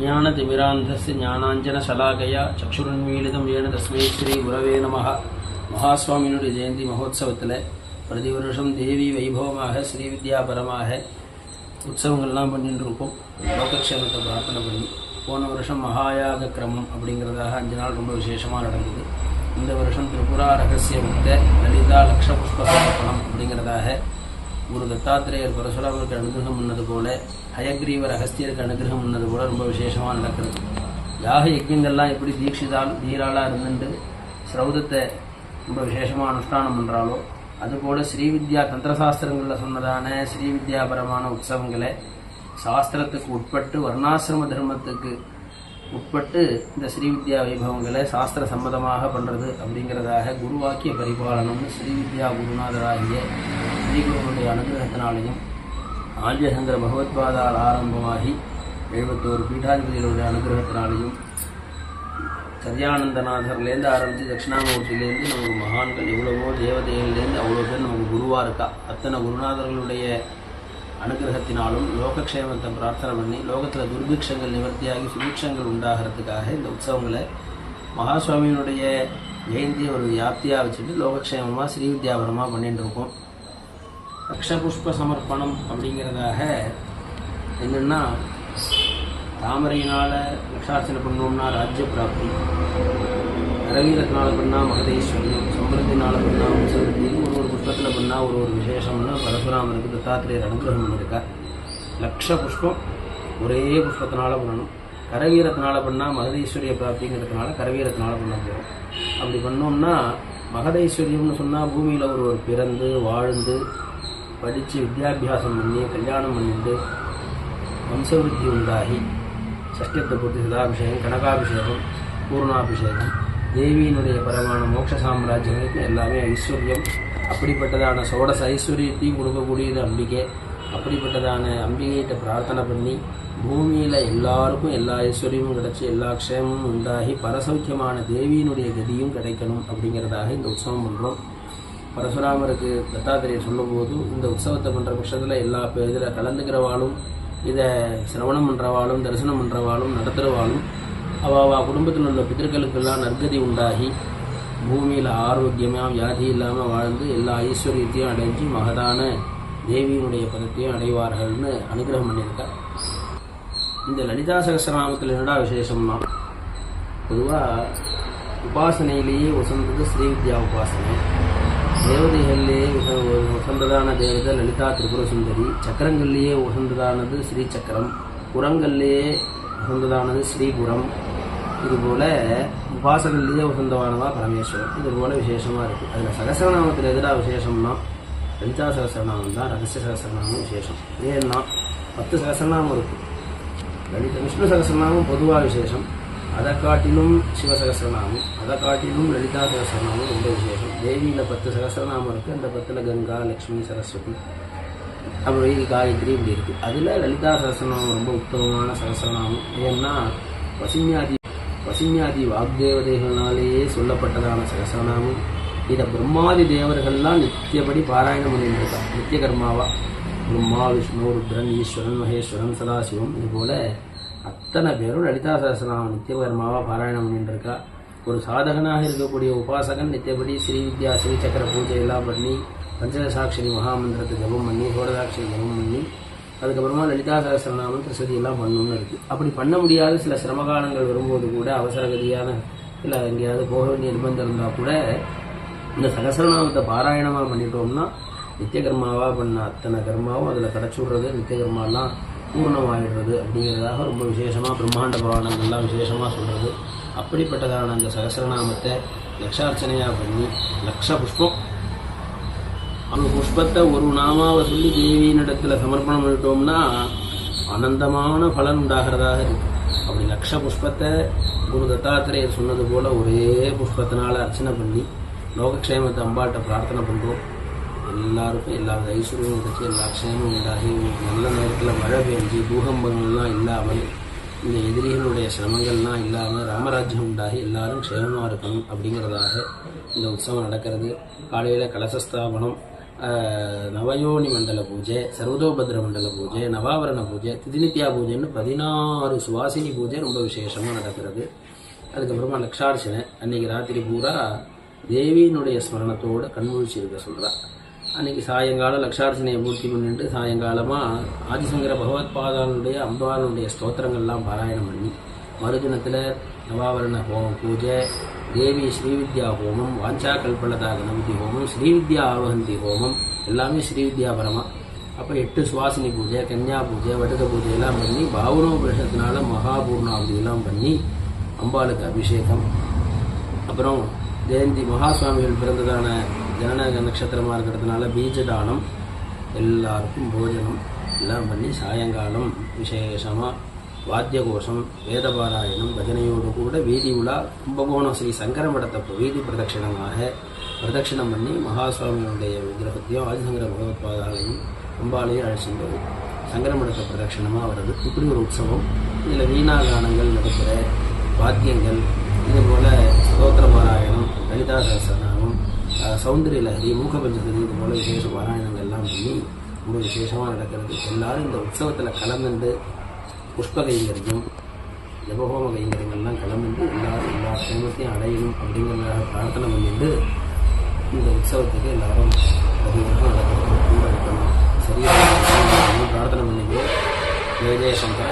ஞானதிமிராந்தஸ்ய ஞானாஞ்சன சலாகையா சக்ஷுரன்மீளிதம் ஏன தஸ்மை ஸ்ரீ குரவே நமக மகாசுவாமியினுடைய ஜெயந்தி மகோத்சவத்தில் பிரதி வருஷம் தேவி வைபவமாக ஸ்ரீ வித்யா பரமாக உற்சவங்கள்லாம் பண்ணிட்டு இருக்கோம் லோகக்ஷேமத்தை பிரார்த்தனை பண்ணி போன வருஷம் மகாயாக கிரமம் அப்படிங்கிறதாக அஞ்சு நாள் ரொம்ப விசேஷமாக நடந்தது இந்த வருஷம் திரிபுரா ரகசிய முக்த லலிதா லக்ஷபுஷ்ப அப்படிங்கிறதாக குரு தத்தாத்திரேயர் பரசுராமருக்கு அனுகிரகம் பண்ணது போல ஹயக்ரீவர் அகஸ்தியருக்கு அனுகிரகம் பண்ணது போல ரொம்ப விசேஷமாக நடக்கிறது. யாக யஜ்யங்கள்லாம் எப்படி தீட்சிதால் தீராளாக இருந்துட்டு ஸ்ரௌதத்தை ரொம்ப விசேஷமாக அனுஷ்டானம் பண்ணுறாலோ அதுபோல் ஸ்ரீவித்யா தந்திரசாஸ்திரங்களில் சொன்னதான ஸ்ரீவித்யாபரமான உற்சவங்களை சாஸ்திரத்துக்கு உட்பட்டு வர்ணாசிரம தர்மத்துக்கு உட்பட்டு இந்த ஸ்ரீவித்யா வைபவங்களை சாஸ்திர சம்மதமாக பண்ணுறது அப்படிங்கிறதாக குருவாக்கிய பரிபாலனம்னு ஸ்ரீவித்யா குருநாதராகிய ஸ்ரீகுருவனுடைய அனுகிரகத்தினாலையும் ஆஞ்சசங்கர பகவத்பாதால் ஆரம்பமாகி எழுபத்தோரு பீఠாதிபதிகளுடைய அனுகிரகத்தினாலையும் சத்யானந்தநாதர்லேருந்து ஆரம்பித்து தட்சிணாமூர்த்தியிலேருந்து நமக்கு மகான்கள் எவ்வளவோ தேவதைகள்லேருந்து அவ்வளோ பேர் நமக்கு குருவாக இருக்கா. அத்தனை குருநாதர்களுடைய அனுகிரகத்தினாலும் லோகக்ஷேமத்தை பிரார்த்தனை பண்ணி லோகத்தில் துர்பிக்ஷங்கள் நிவர்த்தியாகி சுபிக்ஷங்கள் உண்டாகிறதுக்காக இந்த உற்சவங்களை மகாசுவாமியினுடைய ஜெயந்தியை ஒரு வியாப்தியாக வச்சுட்டு லோகக்ஷேமமாக ஸ்ரீவித்யாபரமாக பண்ணிட்டு இருக்கோம். அக்ஷபுஷ்ப சமர்ப்பணம் அப்படிங்கிறதாக என்னென்னா தாமரையினால் லக்ஷார்ச்சனை பண்ணோம்னா ராஜ்ய பிராப்தி கரவீரத்தினால பண்ணால் மகதேஸ்வரியம் சம்பிரத்தினால பண்ணால் வம்சவருத்தி ஒரு ஒரு ஒரு விசேஷம்னு பரசுராமனுக்கு தத்தாத்திரேயர் அனுகிரகம் பண்ணியிருக்கார் லக்ஷ புஷ்பம் ஒரே புஷ்பத்தினால பண்ணணும். கரவீரத்தினால பண்ணால் மகதீஸ்வரிய பிராப்திங்கிறதுனால கரவீரத்தினால பண்ண போகிறோம் அப்படி பண்ணோம்னா மகதைஸ்வரியம்னு சொன்னால் பூமியில் ஒருவர் பிறந்து வாழ்ந்து படித்து வித்யாபியாசம் பண்ணி கல்யாணம் பண்ணிட்டு வம்சவிருத்தி உண்டாகி சஷ்டியத்தை பொறுத்து சதாபிஷேகம் கனகாபிஷேகம் பூர்ணாபிஷேகம் தேவியினுடைய பரமான மோட்ச சாம்ராஜ்யங்களுக்கு எல்லாமே ஐஸ்வர்யம். அப்படிப்பட்டதான சோடச ஐஸ்வர்யத்தையும் கொடுக்கக்கூடியது அம்பிகை. அப்படிப்பட்டதான அம்பிகைகிட்ட பிரார்த்தனை பண்ணி பூமியில் எல்லாருக்கும் எல்லா ஐஸ்வர்யமும் கிடைச்சி எல்லா க்ஷேமமும் உண்டாகி பரசௌக்கியமான தேவியினுடைய கதியும் கிடைக்கணும் அப்படிங்கிறதாக இந்த உற்சவம் பண்ணுறோம் பரசுராமருக்கு தத்தாத்திரேயர் சொல்லும்போது இந்த உற்சவத்தை பண்ணுற பட்சத்தில் எல்லா இதில் கலந்துக்கிறவாளும் இதை சிரவணம் பண்ணுறவாளும் தரிசனம் பண்ணுறவாளும் நடத்துகிறவாளும் அவள் குடும்பத்தில் உள்ள பித்தர்களுக்கெல்லாம் நற்கதி உண்டாகி பூமியில் ஆரோக்கியமாக வியாதி இல்லாமல் வாழ்ந்து எல்லா ஐஸ்வர்யத்தையும் அடைஞ்சு மகதான தேவியினுடைய பதத்தையும் அடைவார்கள்னு அனுகிரகம் பண்ணியிருக்கார். இந்த லலிதா சகசநாமத்தில் என்னடா விசேஷம்னா பொதுவாக உபாசனையிலேயே உசந்தது ஸ்ரீவித்யா உபாசனை. தேவதைகள்லேயே வசந்ததான உசந்ததான தேவதை லலிதா திரிபுர சுந்தரி சக்கரங்கள்லேயே உசந்ததானது ஸ்ரீ சக்கரம் புறங்கள்லேயே உசந்ததானது ஸ்ரீபுரம் இதுபோல் உபாசகர்லேயே உகந்தவானதான் பரமேஸ்வரன். இது போல விசேஷமாக இருக்குது அதில் சகசரநாமத்தில் எதிராக விசேஷம்னா லலிதா சகசரநாமம் தான் ரகசிய சகசரநாமம் விசேஷம். ஏன்னா பத்து சகசரநாமம் இருக்குது லலித விஷ்ணு சகசரநாமம் பொதுவாக விசேஷம். அதை காட்டிலும் சிவ சகசரநாமம் அதை காட்டிலும் லலிதா சகசரநாமம் ரொம்ப விசேஷம். தேவியில் பத்து சகசரநாமம் இருக்குது அந்த பத்தில் கங்கா லக்ஷ்மி சரஸ்வதி அப்படி காயத்ரி இப்படி இருக்குது அதில் லலிதா சகசரநாமம் ரொம்ப உத்தமமான சகசரநாமம். ஏன்னா வசிஞாதி வசிஞாதி வாக்தேவதைகளாலேயே சொல்லப்பட்டதான சகசரநாமம் இதை பிரம்மாதி தேவர்கள்லாம் நித்தியபடி பாராயணம் பண்ணியிருக்கான் இருக்கா நித்திய கர்மாவா பிரம்மா விஷ்ணு ருத்ரன் ஈஸ்வரன் மகேஸ்வரன் சதாசிவம் இதுபோல் அத்தனை பேரும் லலிதா சகசரநாமம் நித்தியகர்மாவாக பாராயணம் பண்ணிட்டுருக்கா ஒரு சாதகனாக இருக்கக்கூடிய உபாசகன் நித்தியபடி ஸ்ரீ வித்யா ஸ்ரீ சக்கர பூஜை எல்லாம் பண்ணி பஞ்சசாட்சரி மகாமந்திரத்தை ஜபம் பண்ணி சோடசாட்சரி ஜபம் பண்ணி அதுக்கப்புறமா லலிதா சகசரநாமம் திருசதி எல்லாம் பண்ணணும்னு இருக்குது அப்படி பண்ண முடியாத சில சிரமகாலங்கள் வரும்போது கூட அவசரகதியான இல்லை எங்கேயாவது போக வேண்டிய நிர்பந்தம் இருந்தால் கூட இந்த சகசரநாமத்தை பாராயணமாக பண்ணிட்டோம்னா நித்திய கர்மாவாக பண்ண அத்தனை கர்மாவும் அதில் கிடச்சுடுறது விடுறது நித்திய கர்மாலாம் பூர்ணமாகிடுறது அப்படிங்கிறதாக ரொம்ப விசேஷமாக பிரம்மாண்ட புராணங்கள்லாம் விசேஷமாக சொல்கிறது அப்படிப்பட்டதான அந்த சகசரநாமத்தை லக்ஷார்ச்சனையாக பண்ணி லக்ஷ புஷ்பம் அந்த புஷ்பத்தை ஒரு நாமாவை சொல்லி தேவியினிடத்துல சமர்ப்பணம் பண்ணிட்டோம்னா அனந்தமான பலன் உண்டாகிறதாக இருக்கு. அப்படி லக்ஷ புஷ்பத்தை குரு தத்தாத்திரேயர் சொன்னது போல ஒரே புஷ்பத்தினால அர்ச்சனை பண்ணி லோகக்ஷேமத்தை அம்பாட்ட பிரார்த்தனை பண்ணுறோம் எல்லாருக்கும் எல்லா ஐஸ்வர்யமும் கிடைச்சி எல்லா க்ஷேமும் உண்டாகி நல்ல நேரத்தில் மழை பெஞ்சு பூகம்பங்கள்லாம் இல்லாமல் இந்த எதிரிகளுடைய சிரமங்கள்லாம் இல்லாமல் ராமராஜ்யம் உண்டாகி எல்லாரும் க்ஷேமமாக இருக்கணும் அப்படிங்கிறதாக இந்த உற்சவம் நடக்கிறது. காலையில் கலசஸ்தாபனம் நவயோனி மண்டல பூஜை சர்வதோபத்ர மண்டல பூஜை நவாவரண பூஜை திதிநித்யா பூஜைன்னு பதினாறு சுவாசினி பூஜை ரொம்ப விசேஷமாக நடக்கிறது. அதுக்கப்புறமா லக்ஷார்ச்சனை. அன்னைக்கு ராத்திரி பூரா தேவியினுடைய ஸ்மரணத்தோட கண்முழிச்சு இருக்க சொல்றா. அன்னைக்கு சாயங்காலம் லக்ஷார்ச்சனையை பூர்த்தி பண்ணிட்டு சாயங்காலமாக ஆதிசங்கர பகவத்பாதானுடைய அம்பானுடைய ஸ்தோத்திரங்கள்லாம் பாராயணம் பண்ணி மறுதினத்தில் நவாவரண ஹோமம் பூஜை தேவி ஸ்ரீவித்யா ஹோமம் வாஞ்சா கல்பலதா கணபதி ஹோமம் ஸ்ரீவித்யா ஆவகந்தி ஹோமம் எல்லாமே ஸ்ரீவித்யாபரமாக அப்போ எட்டு சுவாசினி பூஜை கன்யா பூஜை வடுக பூஜை எல்லாம் பண்ணி பாவனோபரிஷத்தினால மகாபூர்ணாவதி எல்லாம் பண்ணி அம்பாளுக்கு அபிஷேகம். அப்புறம் ஜெயந்தி மகாசுவாமிகள் பிறந்ததான ஜனநாயக நட்சத்திரமாக இருக்கிறதுனால பீஜதானம் எல்லாருக்கும் போஜனம் எல்லாம் பண்ணி சாயங்காலம் விசேஷமாக வாத்திய கோஷம் வேதபாராயணம் பஜனையோடு கூட வீதி உலா கும்பகோணம் ஸ்ரீ சங்கர மடத்தை வீதி பிரதட்சிணமாக பிரதட்சிணம் பண்ணி மகாசுவாமிகளுடைய விக்கிரகத்தையும் ஆதிசங்கர பகவத்பாதாலையும் அம்பாலையும் அழைச்சிட்டு சங்கரமடத்தை பிரதட்சிணமாக வருது. இப்படி ஒரு உற்சவம். இதில் வீணா கானங்கள் நடக்கிற வாத்தியங்கள் இது போல ஸ்தோத்திர பாராயணம் லலிதா சகசநாமம் சௌந்தரிய லஹரி மூக்க இது போல் விசேஷ பாராயணங்கள் எல்லாம் பண்ணி ரொம்ப விசேஷமாக நடக்கிறது. எல்லாரும் இந்த உற்சவத்தில் கலந்துண்டு புஷ்ப கைங்கரியம் ஜபஹோம கைங்கரியங்கள்லாம் கிளம்பிட்டு எல்லாரும் எல்லா குடும்பத்தையும் அடையணும் அப்படிங்கிற பிரார்த்தனை பண்ணிட்டு இந்த உற்சவத்துக்கு எல்லாரும் அதிகமாக நடக்கிறது கூட இருக்கணும் சரியாக பிரார்த்தனை பண்ணிக்கோ ஜெய ஜெயசங்கர